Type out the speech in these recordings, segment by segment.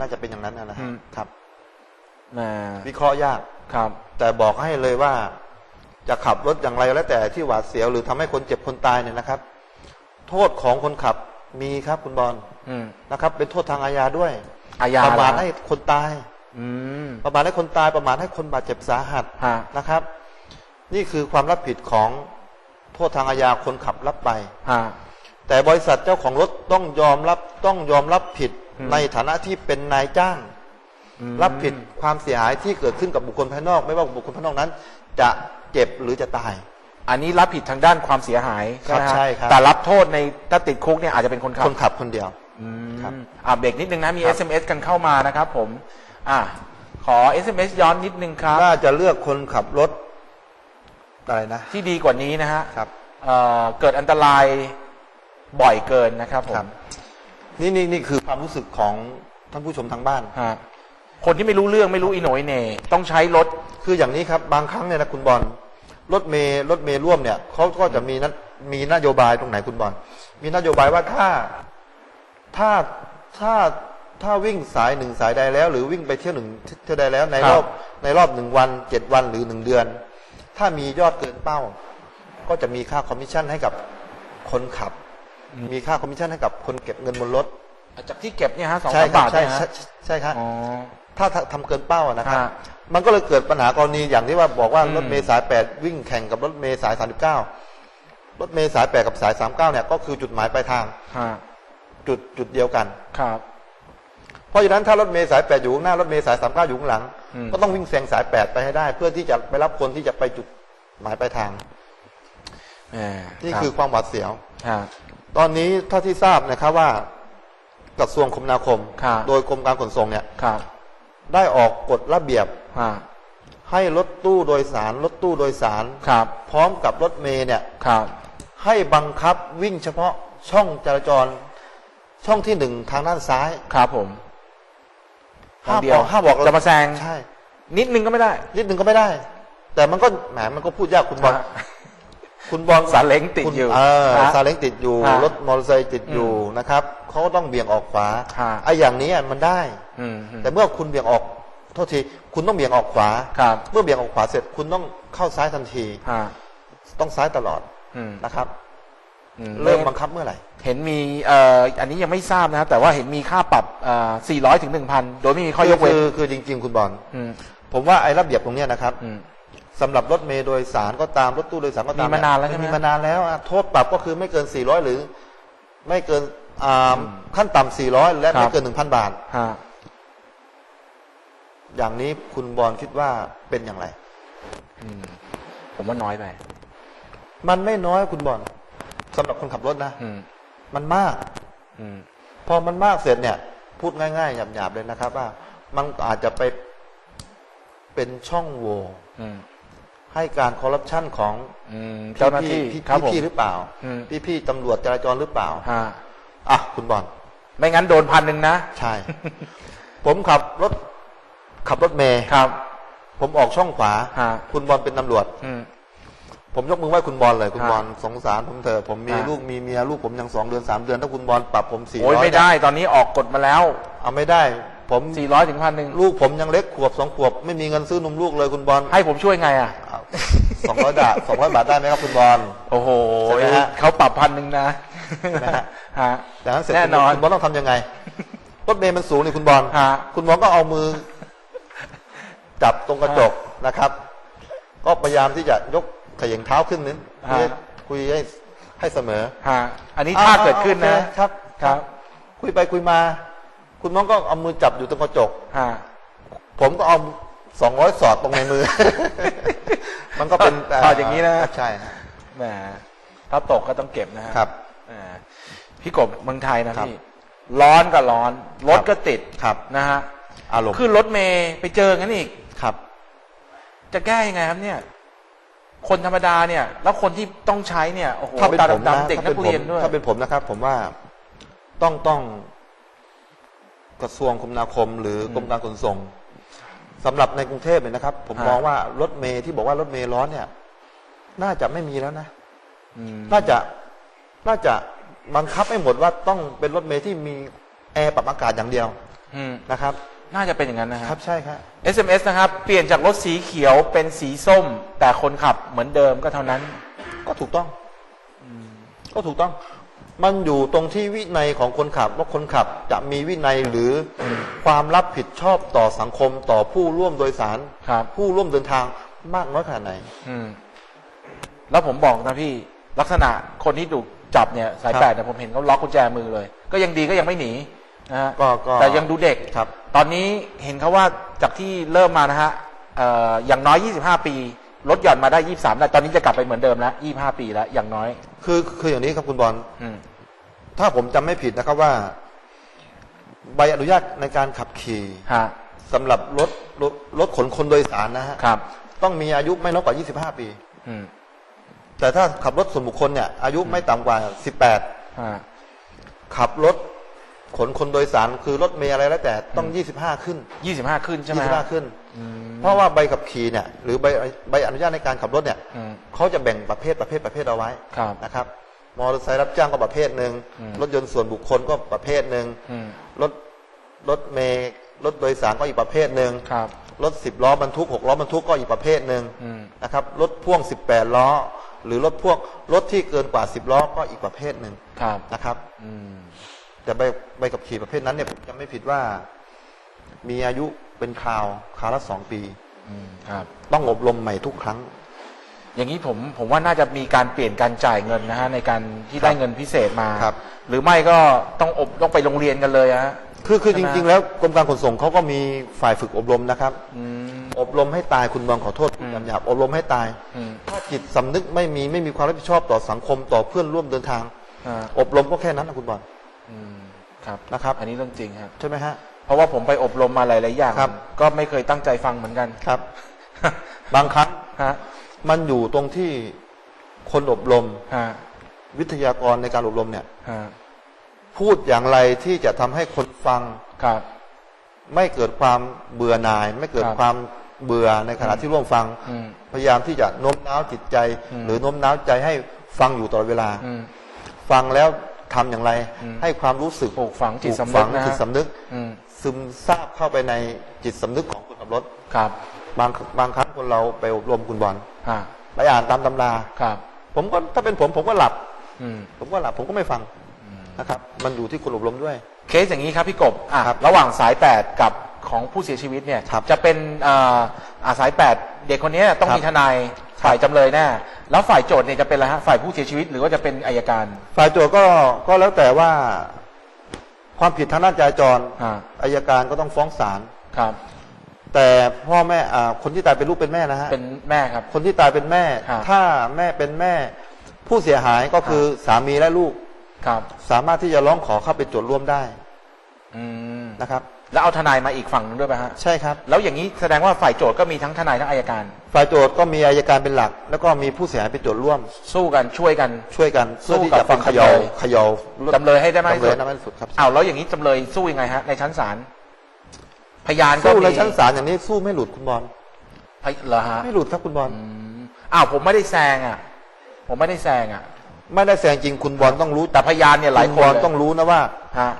น่าจะเป็นอย่างนั้นนะนะอืมครับแหมวิเคราะห์ยากครับ แต่บอกให้เลยว่า จะขับรถอย่างไรก็แล้วแต่ที่หวาดเสียวหรือทำให้คนเจ็บคนตายเนี่ยนะครับ โทษของคนขับมีครับคุณบอลอืมนะครับ เป็นโทษทางอาญาด้วยอาญาประมาทเหรอให้คนตายอืมประมาทให้คนตายประมาทให้คนบาดเจ็บสาหัสฮะนะครับ นี่คือความรับผิดของโทษทางอาญาคนขับรับไปฮะแต่บริษัทเจ้าของรถต้องยอมรับต้องยอมรับผิดอืม ในฐานะที่เป็นนายจ้างอืมรับผิดความเสียหายที่เกิดขึ้นกับบุคคลภายนอก ไม่ว่าบุคคลภายนอกนั้น จะเจ็บหรือจะตาย อันนี้รับผิดทางด้านความเสียหายครับไหมฮะใช่ครับแต่รับโทษในถ้าติดคุกเนี่ยอาจจะเป็นคนขับคนขับคนเดียวอืมครับอ่าเบรกนิดนึงนะมีครับ SMS กันเข้ามานะครับ ผม อ่าขอ SMS ย้อนนิดนึงครับน่าจะเลือกคนขับรถอะไรนะที่ดีกว่านี้นะฮะครับเอ่อเกิดอันตรายบ่อยเกินนะครับผครัมบ นี่นี่นี่คือความรู้สึกของท่านผู้ชมทางบ้าน ฮะคนที่ไม่รู้เรื่องไม่รู้อีโหนยเหน่ต้องใช้รถ คืออย่างนี้ครับบางครั้งเนี่ยนะคุณบอลรถเมย์รถเมย์ร่วมเนี่ยเขาก็จะมีนมีนโยบายตรงไหนคุณบอลมีนโยบายว่าถ้าถ้าถ้าถ้าวิ่งสายหนึ่งสายใดแล้ว หรือวิ่งไปเที่ยวหนึ่งเที่ยวใดแล้ว ในครับรอบในรอบหนึ่งวันเจ็ดวันหรือหนึ่งเดือน ถ้ามียอดเกินเป้า ก็จะมีค่าคอมมิชชั่นให้กับคนขับ มีค่าคอมมิชชั่นให้กับคนเก็บเงินบนรถจากที่เก็บเนี่ยฮะสองใช่สามครับบาทใช่เนี่ยใช่ฮะใช่ใช่ครับ อ๋อถ้าถ้าทำเกินเป้าอะนะครับ ฮะมันก็เลยเกิดปัญหากรณีอย่างที่ว่าบอกว่าอืม รถเมล์สายแปดวิ่งแข่งกับรถเมล์สายสามสิบเก้ารถเมล์สายแปดกับสายสามเก้าเนี่ยก็คือจุดหมายปลายทางฮะจุดจุดเดียวกัน ครับ เพราะฉะนั้นถ้ารถเมล์สายแปดอยู่ข้างหน้ารถเมล์สายสามเก้าอยู่ข้างหลัง อืม ก็ต้องวิ่งแซงสายแปดไปให้ได้ เพื่อที่จะไปรับคนที่จะไปจุดหมายปลายทาง แหมนี่รับคือความหวาดเสียว ฮะ ตอนนี้เท่าที่ทราบนะครับว่ากระทรวงคมนาคม ครับโดยกรมการขนส่งเนี่ย ครับได้ออกกฎระเบียบฮะให้รถตู้โดยสาร รถตู้โดยสาร ครับพร้อมกับรถเมล์เนี่ย ครับให้บังคับวิ่งเฉพาะช่องจราจร ช่องที่หนึ่งทางด้านซ้ายครับผมห้ามเดียบวอกห้ามบอกจะมาแซงใช่ นิดนึงก็ไม่ได้ นิดนึงก็ไม่ได้ แต่มันก็แหมมันก็พูดยากคุณบอลฮะ คุณบอลซาเล้งติดคุณอยู่เออฮะซาเล้งติดอยู่ ฮะรถมอเตอร์ไซค์ติดอยู่อืมนะครับเขาก็ต้องเบี่ยงออกขวาฮะ ไอ้อย่างนี้มันได้ อืมอืม แต่เมื่อคุณเบี่ยงออกโทษทีคุณต้องเบี่ยงออกขวาครับเมื่อเบี่ยงออกขวาเสร็จคุณต้องเข้าซ้ายทันที ฮะต้องซ้ายตลอดอืมนะครับ อืเริ่มบังคับเมื่อไหร่ เห็นมีเอ่ออันนี้ยังไม่ทราบนะครับแต่ว่าเห็นมีค่าปรับเอ่อ400ถึง1,000 โดยไม่มีข้อยกเว้นคือคือจริง ๆ คุณบอลอืมผมว่าไอ้ระเบียบตรงเนี้ยนะครับ อืม สำหรับรถเมล์โดยสารก็ตามรถตู้โดยสารก็ตามมีมานานแล้วใช่ไหมมีมานานแล้วอะโทษปรับก็คือไม่เกิน 400 หรือ ไม่เกินอ่าขั้นต่ำ400 และครับไม่เกิน 1,000 บาทฮะอย่างนี้คุณบอลคิดว่าเป็นอย่างไรอืมผมว่าน้อยไป มันไม่น้อยคุณบอลสำหรับคนขับรถนะอืมมันมากอืมพอมันมากเสร็จเนี่ย พูดง่ายๆหยาบๆเลยนะครับ ว่า มันอาจจะไปเป็นช่องโหว่อืม ให้การคอร์รัปชันของอืมเจ้าหน้าที่พี่ครับผมพี่ๆหรือเปล่าอืมพี่ๆตำรวจจราจรหรือเปล่าฮะอะคุณบอลไม่งั้นโดนพันหนึ่งนะ ใช่ ผมขับรถขับรถเมย์ครับ ผมออกช่องขวาฮะคุณบอลเป็นตำรวจอืมผมยกมือไหว้คุณบอลเลยคุณฮะบอลสงสารผมเถอะผมมีฮะลูกมีเมียลูกผมยังสองเดือนสามเดือน ถ้าคุณบอลปรับผมสี่โอ้ยร้อยไม่ได้ ตอนนี้ออกกฎมาแล้ว เอาไม่ได้ ผม400ถึงพันหนึ่งลูกผมยังเล็กขวบสองขวบ ไม่มีเงินซื้อนมลูกเลยคุณบอลให้ผมช่วยไงอะสองร้อยบาทสองร้อยบาทได้ไหมครับคุณบอลโอ้โหใช่ไหมฮะเขาปรับพันหนึ่งนะนะฮะฮะจากนั้นเสร็จแน่นอนคุณบอลต้องทำยังไงรถเมย์มันสูงนี่คุณบอลฮะคุณบอลก็เอามือ จับตรงกระจกนะครับ ก็พยายามที่จะยกเขย่งเท้าขึ้นนิดฮะเพื่อคุยให้ให้เสมอฮะอันนี้ถ้าเกิดขึ้นนะโอเคครับ ครับ คุยไปคุยมา คุณน้องก็เอามือจับอยู่ตรงกระจกฮะผมก็เอาสองร้อยสอดตรงในมือ มันก็เป็นเอาอย่างนี้นะใช่ฮะแหมถ้าตกก็ต้องเก็บนะฮะครับอ่าพี่กบเมืองไทยนะครับพี่ร้อนก็ร้อน รถก็ติดครับนะฮะอารมณ์ขึ้นรถเมย์ไปเจองั้นอีกครับ จะแก้ยังไงครับเนี่ย คนธรรมดาเนี่ย แล้วคนที่ต้องใช้เนี่ยโอ้โหถ้าเป็นตาผมนะดำๆเด็กถ้านัเป็นกผมเรียนด้วยถ้าเป็นผมนะครับ ผมว่าต้องต้อง กระทรวงคมนาคม หรืออกรมการขนส่งสำหรับในกรุงเทพเนี่ยนะครับ ผมฮะ มองว่ารถเมย์ที่บอกว่ารถเมย์ร้อนเนี่ย น่าจะไม่มีแล้วนะ อืมน่าจะน่าจะบังคับให้หมดว่าต้องเป็นรถเมย์ที่มีแอร์ปรับอากาศอย่างเดียวอืมนะครับ น่าจะเป็นอย่างนั้นนะคครัรับบใช่ครับ SMS นะครับ เปลี่ยนจากรถสีเขียวเป็นสีส้ม แต่คนขับเหมือนเดิมก็เท่านั้น ก็ถูกต้อง ก็ถูกต้อง มันอยู่ตรงที่วินัยของคนขับว่าคนขับจะมีวินัยหรืออความรับผิดชอบต่อสังคมต่อผู้ร่วมโดยสารครับผู้ร่วมเดินทางมากน้อยขนาดไหนอืมแล้วผมบอกนะพี่ลักษณะคนที่ถูกจับเนี่ยสายครับแปดเนี่ยผมเห็นเขาล็อกกุญแจมือเลย ก็ยังดีก็ยังไม่หนีนะฮะก็ก็แต่ยังดูเด็กครับ ตอนนี้เห็นเขาว่าจากที่เริ่มมานะฮะเอ่ออย่างน้อย 25 ปีลดหย่อนมาได้ 23ได้ตอนนี้จะกลับไปเหมือนเดิมแล้ว25 ปีแล้วอย่างน้อย คือคืออย่างนี้ครับคุณบอลอืม ถ้าผมจำไม่ผิดนะครับว่า ใบอนุญาตในการขับขี่ฮะสำหรับรถรถรถขนคนโดยสารนะฮะครับ ต้องมีอายุไม่น้อยกว่า 25 ปี อืมแต่ถ้าขับรถส่วนบุคคลเนี่ย อายุไม่ต่ำกว่า18ฮะขับรถขนคนโดยสารคือรถเมล์อะไรแล้วแต่ต้อง 25 ขึ้น25ขึ้นใช่ไหมฮะ25 ขึ้น อืมเพราะว่าใบขับขี่เนี่ยหรือใบใบอนุญาตในการขับรถเนี่ย อืม เขาจะแบ่งประเภทประเภทประเภทเอาไว้ครับ นะครับ มอเตอร์ไซค์รับจ้างก็ประเภทหนึ่งอืมรถยนต์ส่วนบุคคลก็ประเภทหนึ่งอืมรถรถเมล์รถโดยสารก็อีกประเภทหนึ่งครับรถสิบล้อบรรทุกหกล้อบรรทุกก็อีกประเภทหนึ่งอืมนะครับรถพ่วงสิบแปดล้อ หรือรถพ่วงรถที่เกินกว่าสิบล้อก็อีกประเภทหนึ่งครับนะครับอืมแต่ใบใบขับขี่ประเภทนั้นเนี่ยผมจำไม่ผิดว่า มีอายุเป็นคราวคราวละสองปีอืมครับต้องอบรมใหม่ทุกครั้ง อย่างนี้ผมผมว่าน่าจะมีการเปลี่ยนการจ่ายเงินนะฮะในการที่ได้เงินพิเศษมา ครับ หรือไม่ก็ต้องอบต้องไปโรงเรียนกันเลยอะฮะ คือคือใช่จไหม ริง ๆ แล้วกรมการขนส่งเขาก็มีฝ่ายฝึกอบรมนะครับ อืม อบรมให้ตายคุณบองขอโทษอืมคำหยาบอบรมให้ตาย อืมถ้าจิตสำนึกไม่มีไม่มีความรับผิดชอบต่อสังคมต่อเพื่อนร่วมเดินทาง อ่าอบรมก็แค่นั้นนะคุณบอล อืมครับนะครับ อันนี้เรื่องจริงครับใช่ไหมฮะ เพราะว่าผมไปอบรมมาหลายๆอย่างครับ ก็ไม่เคยตั้งใจฟังเหมือนกัน ครับ บางครั้งฮะ มันอยู่ตรงที่คนอบรม ฮะวิทยากรในการอบรมเนี่ย ฮะพูดอย่างไรที่จะทำให้คนฟัง ครับ ไม่เกิดความเบื่อหน่าย ไม่เกิดครับความเบื่อในขณะที่ร่วมฟัง อืมพยายามที่จะโน้มน้าวจิตใจ อืม หรือโน้มน้าวใจให้ฟังอยู่ตลอดเวลา อืม ฟังแล้วทำอย่างไร อืมให้ความรู้สึกปลูกฝังจิตปลูสำนึกนะฮะ จิตสำนึก อืมซึมซาบเข้าไปในจิตสำนึกของคนขับรถ ครับ บางบางครั้งคนเราไปอบรมคุณบอลฮะไปอ่านตามตำราครับ ผมก็ถ้าเป็นผมผมก็หลับอืมผมก็หลับผมก็ไม่ฟังนะครับ มันอยู่ที่คนอบรมด้วย เคสอย่างนี้ครับพี่กบอะครับระหว่างสายแปดกับของผู้เสียชีวิตเนี่ยครับจะเป็นอ่าอ่าสายแปดเด็กคนนี้ต้องครับมีทนายฝ่ายจำเลยแน่แล้วฝ่ายโจทย์เนี่ยจะเป็นอะไรฮะฝ่ายผู้เสียชีวิตหรือว่าจะเป็นอายการ ฝ่ายโจทย์ก็ก็แล้วแต่ว่าความผิดทางด้านจราจรอ่าอายการก็ต้องฟ้องศาลครับ แต่พ่อแม่อ่าคนที่ตายเป็นลูกเป็นแม่นะฮะเป็นแม่ครับ คนที่ตายเป็นแม่ ครับ ถ้าแม่เป็นแม่ ผู้เสียหายก็คือสามีและลูก ครับสามารถที่จะร้องขอเข้าเป็นโจทย์ร่วมได้อืมนะครับ แล้วเอาทนายมาอีกฝั่งหนึงด้วยป่ะฮะใช่ครับ แล้วอย่างนี้แสดงว่าฝ่ายโจทย์ก็มีทั้งทนายทั้งอายการ ฝ่ายโจทย์ก็มีอายการเป็นหลัก แล้วก็มีผู้เสียหายเป็นโจทย์ร่วมสู้กันช่วยกัน ช่วยกันสู้เพื่อที่กับจะฝั่เป็นงเขยาจำเลย เขยาจำเลยให้ได้มากจำที่เลสุยดได้มากที่สุดครับ อ้าวแล้วอย่างนี้จำเลยสู้ยังไงฮะในชั้นศาล พยานก็สู้มีในชั้นศาลอย่างนี้สู้ไม่หลุดคุณบอลพยเหรอฮะไม่หลุดครับคุณบอลอืมอ้าวผมไม่ได้แซงอะ ผมไม่ได้แซงอะ ไม่ได้แซงจริงคุณบอลต้องรู้แต่พยานเนี่ยหลายณคบอนลเลยต้องรู้นะว่า ฮะ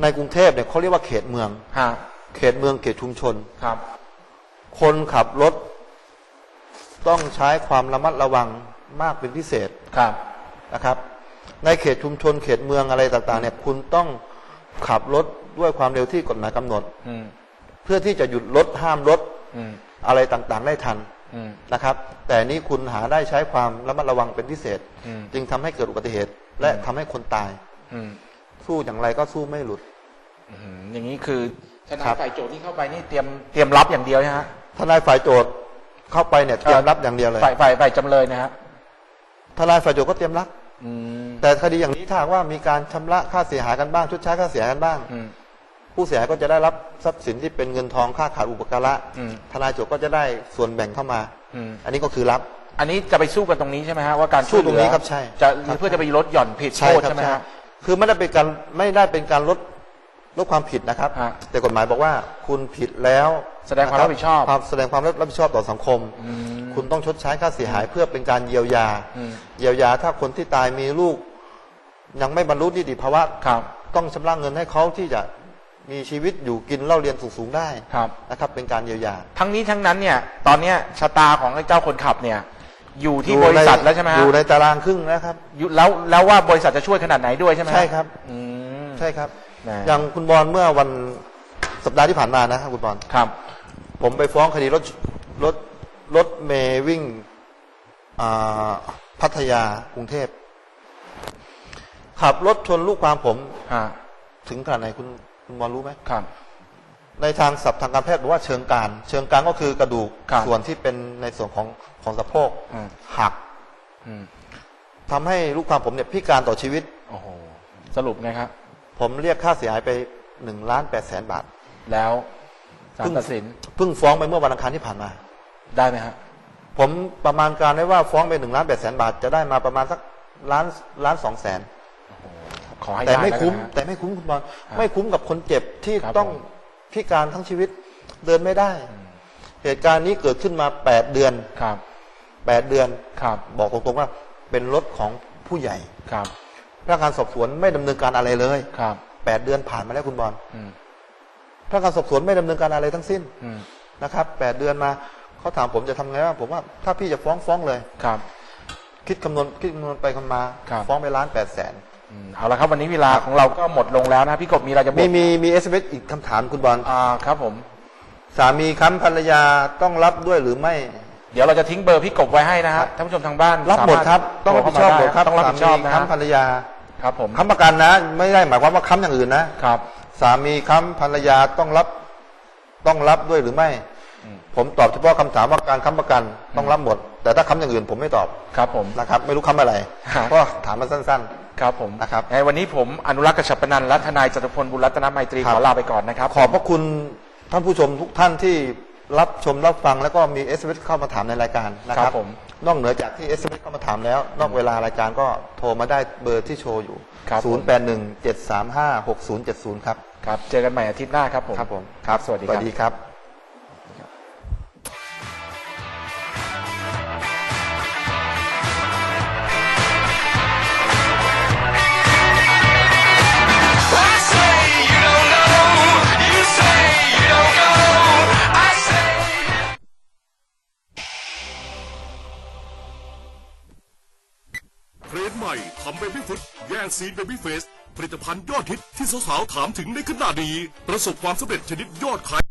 ในกรุงเทพเนี่ยเขาเรียกว่าเขตเมือง ฮะเขตเมืองเขตชุมชน ครับ คนขับรถ ต้องใช้ความระมัดระวังมากเป็นพิเศษครับ นะครับ ในเขตชุมชนเขตเมืองอะไรต่างๆ เนี่ย คุณต้องขับรถด้วยความเร็วที่กฎหมายกำหนด อืม เพื่อที่จะหยุดรถห้ามรถอืมอะไรต่างๆได้ทันอืมนะครับ แต่นี้คุณหาได้ใช้ความระมัดระวังเป็นพิเศษอืมจึงทำให้เกิดอุบัติเหตุ และทำให้คนตาย อืมสู้อย่างไรก็สู้ไม่หลุดอืมอย่างนี้คือทนาครัยบฝ่ายโจทย์ที่เข้าไปนี่เตรียมเตรียมรับอย่างเดียวนะฮะทนายฝ่ายโจทย์เข้าไปเนี่ยเตรียมรับอย่างเดียวเลย ฝ่ายฝ่ายฝ่ายจำเลยนะฮะทนายฝ่ายโจทย์ก็เตรียมรับอืมแต่คดีอย่างนี้ถ้าหากว่ามีการชำระค่าเสียหายกันบ้างชดใช้ค่าเสียหายกันบ้างอืม ผู้เสียหายก็จะได้รับทรัพย์สินที่เป็นเงินทองค่าขาดอุปการะอืมทนายโจทย์ก็จะได้ส่วนแบ่งเข้ามา อืม อันนี้ก็คือรับ อันนี้จะไปสู้กันตรงนี้ใช่ไหมฮะว่าการสู้ตรงนี้ช่วยเหลือครับใช่จะครับ เพื่อจะไปลดหย่อนผิดโทษใช่ไหมฮะ คือไม่ได้เป็นการไม่ได้เป็นการลดลดความผิดนะครับ ฮะแต่กฎหมายบอกว่าคุณผิดแล้วแสดงความรับผิดชอบ ความแสดงความรับผิดชอบต่อสังคมอืมคุณต้องชดใช้ค่าเสียหายเพื่อเป็นการเยียวยา อืมเยียวยาถ้าคนที่ตายมีลูก ยังไม่บรรลุนิติภาวะ ครับ ต้องชำระเงินให้เขาที่จะ มีชีวิตอยู่กินเล่าเรียนสูงๆได้ครับ นะครับ เป็นการเยียวยา ทั้งนี้ทั้งนั้นเนี่ย ตอนเนี้ยชะตาของไอ้เจ้าคนขับเนี่ย อยู่ที่บริษัทแล้วใช่ไหมอฮะยู่ในตารางครึ่งนะครับอยู่แล้วแล้วว่าบริษัทจะช่วยขนาดไหนด้วยใช่ไหมฮะใช่ครับ อืม ใช่ครับแหมอย่างคุณบอลเมื่อวันสัปดาห์ที่ผ่านมานะครับคุณบอลครับ ผมไปฟ้องคดีรถรถรถเมย์วิ่งอ่าพัทยากรุงเทพขับรถชนลูกความผมฮะ ถึงขนาดไหนคุณ คุณบอลรู้ไหมครับ ในทางศัพท์ทางการแพทย์บอกว่าเชิงกรานเชิงกรานก็คือกระดูกครับส่วนที่เป็นในส่วนของของสะโพกอืม หักอืมทำให้ลูกความผมเนี่ยพิการต่อชีวิต โอ้โหสรุปไงครับ ผมเรียกค่าเสียหายไปหนึ่งล้านแปดแสนบาท แล้วศาลเพิ่งตัดสินเพิ่งฟ้องไปเมื่อวันอังคารที่ผ่านมา ได้ไหมฮะผมประมาณการได้ว่าฟ้องไปหนึ่งล้านแปดแสนบาท จะได้มาประมาณสักล้านล้านสองแสน ขอให้แต่ได้ไม่แล้วกันคุ้มนะฮะแต่ไม่คุ้มคุณบอลครับไม่คุ้มกับคนเจ็บที่ครับต้องผมพิการทั้งชีวิตเดินไม่ได้ เหตุการณ์นี้เกิดขึ้นมาแปดเดือนครับแปดเดือนครับ บอกตรงๆว่าเป็นรถของผู้ใหญ่ครับพนักงานสอบสวนไม่ดำเนินการอะไรเลยครับแปดเดือนผ่านมาแล้วคุณบอลอืมพนักงานสอบสวนไม่ดำเนินการอะไรทั้งสิ้นอืมนะครับแปดเดือนมาเขาถามผมจะทำไงบ้างผมว่าถ้าพี่จะฟ้องฟ้องเลยครับ คิดคำนวณคิดคำนวณไปคำมาครับฟ้องไปล้านแปดแสน อืมเอาละครับวันนี้เวลาของเราก็หมดลงแล้วนะพี่กบมีอะไรจะบอมีกมีมีเอสเอีกคำถามคุณบอลอ่าครับผม สามีค้ำภรรยาต้องรับด้วยหรือไม่ เดี๋ยวเราจะทิ้งเบอร์พี่กบไว้ให้นะครัฮะบท่านผู้ชมทางบ้านรับหมดครับ ต้องรับผิดชอบหมดครับต้องรับผิดชอบสามีนะค้ำภรรยาครับผมค้ำประกันนะ ไม่ได้หมายความว่าค้ำอย่างอื่นนะ ครับ สามีค้ำภรรยาต้องรับต้องรับด้วยหรือไม่ อืม ผมตอบเฉพาะคำถามว่าการค้ำประกันต้องรับหมด แต่ถ้าค้ำอย่างอื่นผมไม่ตอบครับผม นะครับ ไม่รู้ค้ำอะไร ฮะ ก็ถามมาสั้น ครับผมนะครับในวันนี้ผมอนุรักษ์กษัปนันท์และทนายจตุพลบุญรัตนไมตรีครับขอลาไปก่อนนะครับๆขอบพระคุณท่านผู้ชมทุกท่านที่รับชมรับฟังแล้วก็มีเอสเเข้ามาถามในรายการนะคครัรับบผมนอกเหนือจากที่เอสเข้ามาถามแล้ว นอกเวลารายการก็โทรมาได้เบอร์ที่โชว์อยู่ครับผม081 735 6070 ครับครับ เจอกันใหม่อาทิตย์หน้าครับผมครับผมครับ สวัสดีสควัรับ ซีนเบบี้เฟสผลิตภัณฑ์ยอดฮิตที่สาวๆถามถึงในขณะนี้ ประสบความสำเร็จชนิดยอดขาย